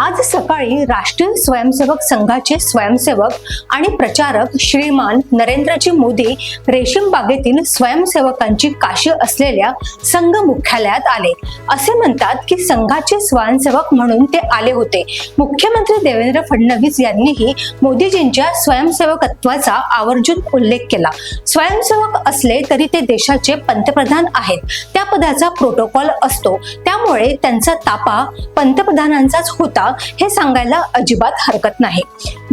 आज सकाळी राष्ट्रीय स्वयंसेवक संघाचे स्वयंसेवक आणि प्रचारक श्रीमान नरेंद्रजी मोदी रेशीम बागेतील स्वयंसेवकांची काशी असलेल्या संघ मुख्यालयात आले. असे म्हणतात की संघाचे स्वयंसेवक म्हणून ते आले होते. मुख्यमंत्री देवेंद्र फडणवीस यांनीही मोदीजींच्या स्वयंसेवकत्वाचा आवर्जून उल्लेख केला. स्वयंसेवक असले तरी ते देशाचे पंतप्रधान आहेत. त्या पदाचा प्रोटोकॉल असतो. त्यामुळे त्यांचा तापा पंतप्रधानांचाच होता. हे सांगायला अजिबात हरकत नाही.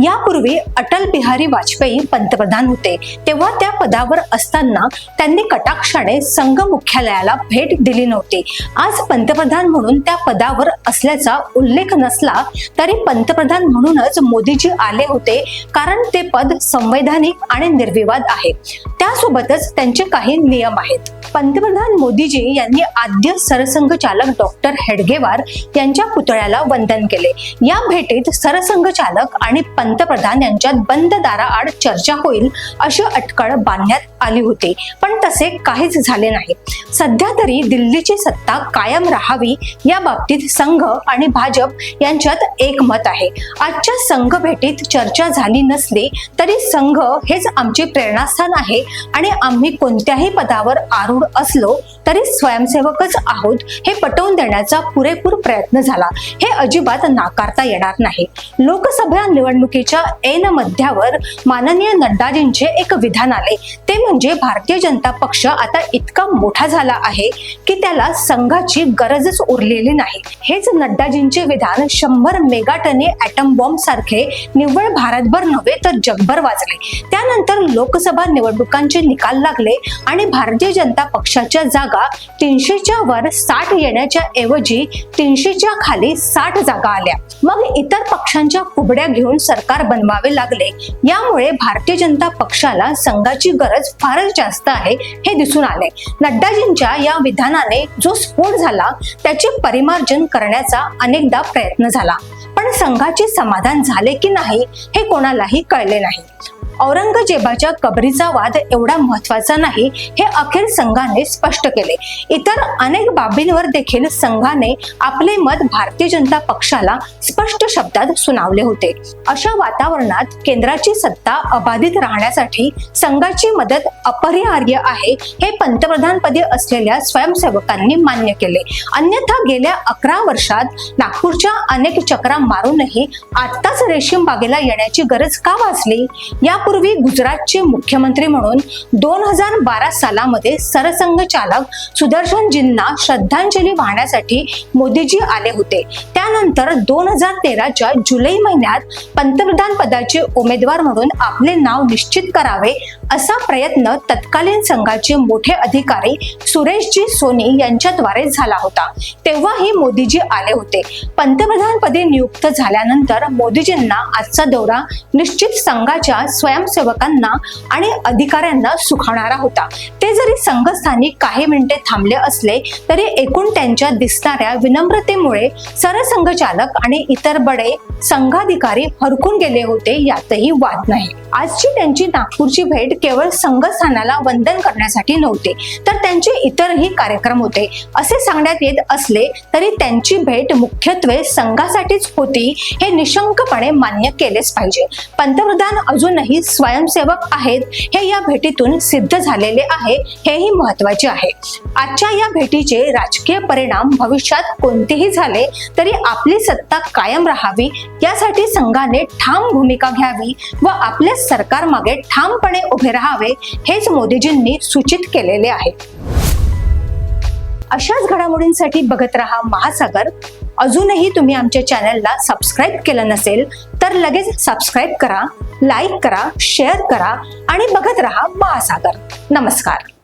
यापूर्वी अटल बिहारी वाजपेयी पंतप्रधान होते. तेव्हा त्या पदावर असताना त्यांनी कटाक्षाने संघ मुख्यालयाला भेट दिली नव्हती. आज पंतप्रधान म्हणून त्या पदावर असल्याचा उल्लेख नसला तरी पंतप्रधान म्हणूनच मोदीजी आले होते कारण ते पद संवैधानिक आणि निर्विवाद आहे. त्यासोबतच त्यांचे काही नियम आहेत. पंतप्रधान मोदीजी यांनी आद्य सरसंघचालक डॉक्टर हेडगेवार यांच्या पुतळ्याला वंदन केले. या भेटीत सरसंघचालक आणि पंतप्रधान यांच्यात बंद दाराआड चर्चा होईल अशी अटकळ बांधण्यात आली होती. पण तसे काहीच झाले नाही. सध्या तरी दिल्लीची सत्ता कायम राहावी या बाबतीत संघ आणि भाजप यांच्यात एकमत आहे. आजच्या संघ भेटीत चर्चा झाली नसली तरी संघ हेच आमचे प्रेरणास्थान आहे आणि आम्ही कोणत्याही पदावर आरूढ असलो तरी स्वयंसेवकच आहोत हे पटवून देण्याचा पुरेपूर प्रयत्न झाला. हे अजिबात नाकारता येणार नाही. लोकसभा निवडणुकीच्या ऐन मध्यावर माननीय नड्डाजींचे एक विधान आले. ते म्हणजे भारतीय जनता पक्ष आता इतका मोठा झाला आहे की त्याला संघाची गरजच उरलेली नाही. हेच नड्डाजींचे विधान शंभर मेगाटनी ॲटम बॉम्ब सारखे निव्वळ भारतभर नव्हे तर जगभर वाजले. त्यानंतर लोकसभा निवडणुकांचे निकाल लागले आणि भारतीय जनता पक्षाच्या जागा तीनशेच्या वर साठ येण्याच्या ऐवजी तीनशेच्या खाली साठ जागा आल्या. मग इतर पक्षांच्या कुबड्या घेऊन सरकार बनवावे लागले. यामुळे भारतीय जनता पक्षाला संघाची गरज फारच जास्त आहे हे दिसून आले. नड्डाजींच्या या विधानाने जो स्फोट झाला त्याचे परिमार्जन करण्याचा अनेकदा प्रयत्न झाला. पण संघाचे समाधान झाले की नाही हे कोणालाही कळले नाही. औरंगजेबाच्या कबरीचा वाद एवढा महत्त्वाचा नाही हे अखेर संघाने स्पष्ट केले. इतर अनेक बाबींवर देखील संघाने आपले मत भारतीय जनता पक्षाला स्पष्ट शब्दात सुनावले होते. अशा वातावरणात केंद्राची सत्ता अबाधित राहण्यासाठी संघाची मदत अपरिहार्य आहे हे पंतप्रधानपदी असलेल्या स्वयंसेवकांनी मान्य केले. अन्यथा गेल्या अकरा वर्षात नागपूरच्या अनेक चक्रा मारूनही आत्ताच रेशीम बागेला येण्याची गरज का वाचली यापूर्वी गुजरातचे मुख्यमंत्री म्हणून दोन हजार बारा सालामध्ये सरसंघ चालक सुदर्शनजींना श्रद्धांजली वाहण्यासाठी मोदीजी आले होते. त्यानंतर दोन हजार तेराच्या जुलै महिन्यात पंतप्रधान पदाचे उमेदवार म्हणून आपले नाव निश्चित करावे असा प्रयत्न तत्कालीन संघाचे मोठे अधिकारी सुरेशजी सोनी यांच्याद्वारे झाला होता. तेव्हाही मोदीजी आले होते. पंतप्रधानपदी नियुक्त झाल्यानंतर मोदीजींना आजचा दौरा निश्चित संघाच्या स्वयंसेवकांना आणि अधिकाऱ्यांना सुखावणारा होता. ते जरी संघस्थानी काही मिनिटे थांबले असले तरी एकूण त्यांच्या दिसणाऱ्या विनम्रतेमुळे सरसंघचालक आणि इतर बडे संघाधिकारी हरकून गेले होते यातही वाद नाही. आजची त्यांची नागपूरची भेट केवळ संघस्थानाला वंदन करण्यासाठी नव्हते तर त्यांचे इतरही कार्यक्रम होते. असे सांगण्यात येत असले तरी त्यांची भेट मुख्यत्वे संघासाठीच होती हे निशंकपणे मान्य केलेच पाहिजे. पंतप्रधान अजूनही स्वयंसेवक आहेत हे या भेटीतून सिद्ध झालेले आहे हेही महत्त्वाचे आहे. आजच्या या भेटीचे राजकीय परिणाम भविष्यात कोणतेही झाले तरी आपली सत्ता कायम राहावी यासाठी संघाने ठाम भूमिका घ्यावी व आपल्या सरकारमागे ठामपणे उभे उभे राहावे हेच मोदीजींनी सूचित केलेले आहे. अशाच घडामोडींसाठी बघत राहा महासागर. अजूनही तुम्ही आमच्या चॅनलला सबस्क्राईब केलं नसेल तर लगेच सबस्क्राईब करा लाईक करा शेअर करा आणि बघत राहा महासागर. नमस्कार.